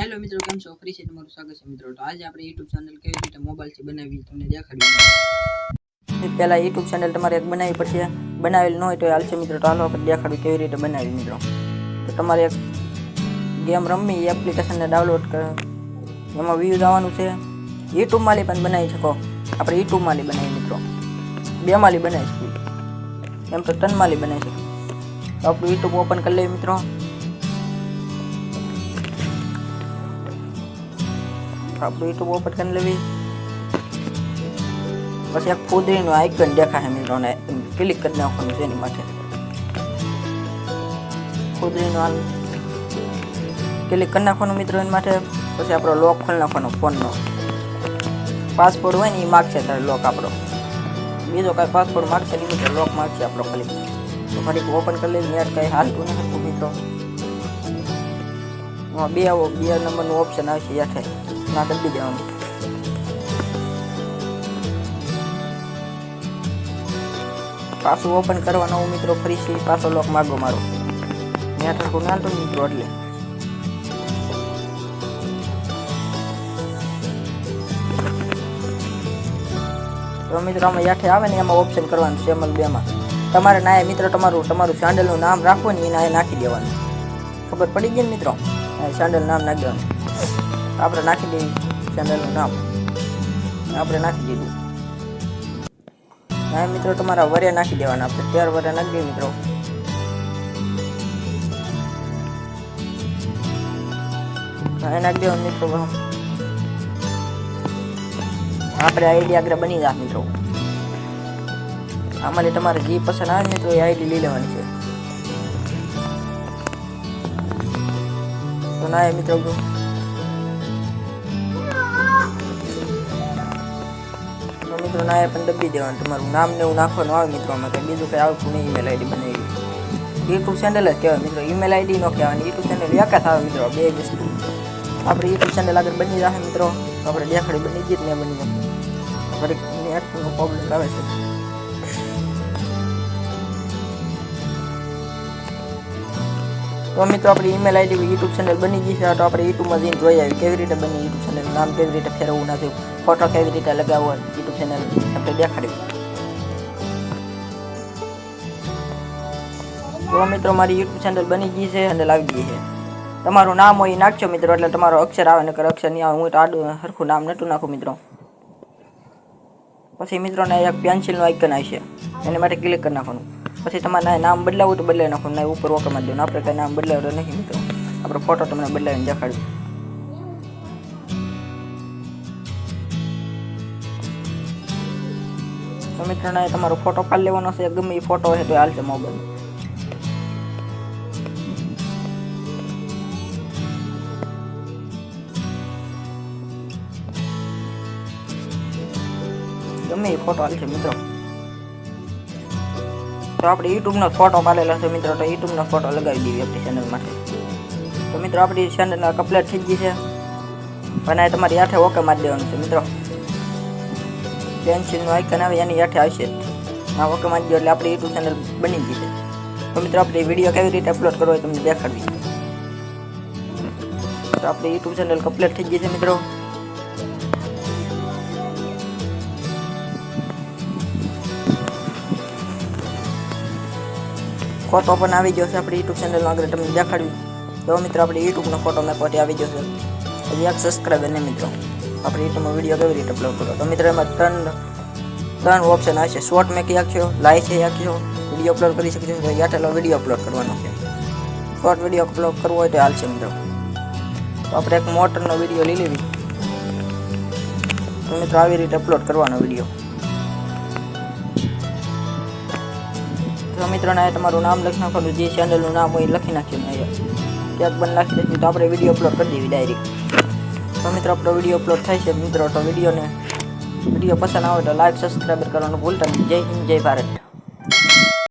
Hello મિત્રો, કેમ છો? ફરી છે તમારું સ્વાગત છે મિત્રો. તો આજે આપણે યુટ્યુબ ચેનલ કેવી રીતે મોબાઈલથી બનાવી તમને દેખાડ્યું પહેલાં યુટ્યુબ ચેનલ તમારે એક બનાવવી પડશે. બનાવેલ ન હોય તો હાલશે મિત્રો. તો હાલો આપણે દેખાડ્યું કેવી રીતે બનાવી મિત્રો. તો તમારે એક ગેમ રમવી એ એપ્લિકેશનને ડાઉનલોડ કર. એમાં વ્યૂઝ આવવાનું છે. યુટ્યુબમાંથી પણ બનાવી શકો. આપણે યુટ્યુબમાંથી બનાવી મિત્રો. બેમાંથી બનાવી શકીએ એમ તો ત્રણમાંથી બનાવી શકીએ તો આપણું યુટ્યુબ ઓપન કરી લઈએ મિત્રો. આપણું યુટ્યુબ ઓપન કરી લેવી પછી એક ફૂદરીનું આઇકન દેખાશે મિત્રોને ક્લિક કરી નાખવાનું છે એની માટે ફૂદરીનું આ ક્લિક કરી નાખવાનું મિત્રો એની માટે પછી આપણો લોક ખોલી નાખવાનો ફોનનો પાસપોર્ટ હોય ને એ માગશે તારે લોક આપણો બીજો કાંઈ પાસપોર્ટ માગશે નહીં મિત્રો લોક માગશે આપણો ખાલી તો ફરી ઓપન કરી લઈએ નેટ કંઈ હાલતું નહીં હતું મિત્રો હા બે આવો બે નંબરનું ઓપ્શન આવશે યાઠે ના દબી દેવાનું પાછું ઓપન કરવાનું હું મિત્રો ફરીથી પાછો લોક માગો મારો. નેટ હરખું ના તો મિત્રો એટલે. તો મિત્રો આમાં યાઠે આવે ને એમાં ઓપ્શન કરવાનું છે એમલ બેમાં. તમારે ના મિત્રો તમારું તમારું સેન્ડલનું નામ રાખવું ને એના નાખી દેવાનું. ખબર પડી ગઈ ને મિત્રો? સેન્ડલ નામ નાખી દેવાનું. આપણે નાખી દઈએ ચેનલનું નામ. આપણે નાખી દીધું. હા મિત્રો, તમારા વરિયા નાખી દેવાના. આપણે ત્યાર વર્યા નાખી દઈએ મિત્રો. હા નાખી દેવાનું મિત્રો આપણે આઈડી આગળ બની જા મિત્રો. આમાંથી તમારે જે પસંદ આવે ને તો એ આઈડી લઈ લેવાની છે. તો ના એ મિત્રો તો મિત્રો ના એ પણ દબી દેવાનું. તમારું નામ ને એવું નાખવાનું આવે મિત્રો કંઈ બીજું કંઈ આવતું નહીં ઈમેલ આઈડી બનાવી. યુટ્યુબ ચેનલ જ કહેવાય મિત્રો. ઈમેલ આઈડી ન કહેવાની યુટ્યુબ ચેનલ જ આવે મિત્રો, બે વસ્તુ. આપણે યુટ્યુબ ચેનલ આગળ બની રાખે મિત્રો. આપણે દેખાડી બની જ ને બની જાય ફરી નેટનો પ્રોબ્લેમ આવે છે. તો મિત્રો આપણી ઈમેલ આઈડી યુટ્યુબ ચેનલ બની ગઈ છે તો આપણે યુટ્યુબમાં જઈને જોઈ આવી કેવી રીતે બની યુટ્યુબ ચેનલ નામ કેવી રીતે ફેરવવું નથી ફોટો કેવી રીતે લગાવવો? યુટ્યુબ ચેનલ આપણે દેખાડ્યું. તો મિત્રો મારી યુટ્યુબ ચેનલ બની ગઈ છે અને લાવી ગઈ છે. તમારું નામ હોય એ નાખજો મિત્રો, એટલે તમારો અક્ષર આવે, નકર અક્ષર નહીં આવે. હું આડું સરખું નામ નટું નાખું મિત્રો. પછી મિત્રોને એક પેન્સિલનું આઇકન આવશે એને માટે ક્લિક કરી નાખવાનું. પછી તમારે નામ બદલાવું તો બદલાવી નાખો. ના, ઉપર ઓકમાં દેવાનું. આપણે કંઈ નામ બદલાવ્યો નથી મિત્રો. આપણો ફોટો તમને બદલાવીને દેખાડ્યું તો મિત્રોને તમારો ફોટો પાડી લેવાનો છે. ગમે એ ફોટો હોય તો હાલશે મોબાઈલ ગમે એ ફોટો હાલશે મિત્રો. તો આપણે યુટ્યુબનો ફોટો પાડેલો છે મિત્રો, તો યુટ્યુબનો ફોટો લગાવી દઈએ આપણી ચેનલ માટે તો મિત્રો, આપણી ચેનલ કમ્પ્લીટ થઈ ગઈ છે. અને એ તમારી હાથે ઓકે મારી દેવાનું છે, મિત્રો. પેન્સિલનું આઇકન આવે, એની હાથે આવશે આ ઓકે મારી દો એટલે આપણી યુટ્યુબ ચેનલ બની ગઈ છે. તો મિત્રો, આપણે વીડિયો કેવી રીતે અપલોડ કરવો એ તમને દેખાડવી. તો આપણી યુટ્યુબ ચેનલ કમ્પ્લીટ થઈ ગઈ છે, મિત્રો. ફોટો પણ આવી ગયો છે. આપણી યુટ્યુબ ચેનલમાં આગળ તમને દેખાડ્યું. તો મિત્રો, આપણે યુટ્યુબનો ફોટો મેં પોતે આવી ગયો છે. હજી એક સબસ્ક્રાઈબર ને મિત્રો, આપણે યુટ્યુબમાં વીડિયો કેવી રીતે અપલોડ કરો? તો મિત્રો, એમાં ત્રણ ત્રણ ઓપ્શન આવશે શોર્ટ મેં આખ્યો લાઈવ છે આખ્યો વીડિયો અપલોડ કરી શકીએ તો યાટેલો વીડિયો અપલોડ કરવાનો છે. શોર્ટ વીડિયો અપલોડ કરવો હોય તો હાલશે મિત્રો. તો આપણે એક મોટરનો વીડિયો લઈ લેવી. તો મિત્રો, આવી રીતે અપલોડ કરવાનો વીડિયો તો મિત્રોને આ તમારું નામ લખી નાખવાનું, જે ચેનલનું નામ હોય લખી નાખ્યું અહીંયા. ક્યાંક બંધ નાખી દઈશું તો આપણે વીડિયો અપલોડ કરી દેવી ડાયરેક્ટ તો મિત્રો, આપણો વીડિયો અપલોડ થાય છે. મિત્રો, તો વિડીયોને વીડિયો પસંદ આવે તો લાઈક સબસ્ક્રાઈબર કરવાનું ભૂલતા નહીં. જય હિન્દ, જય ભારત.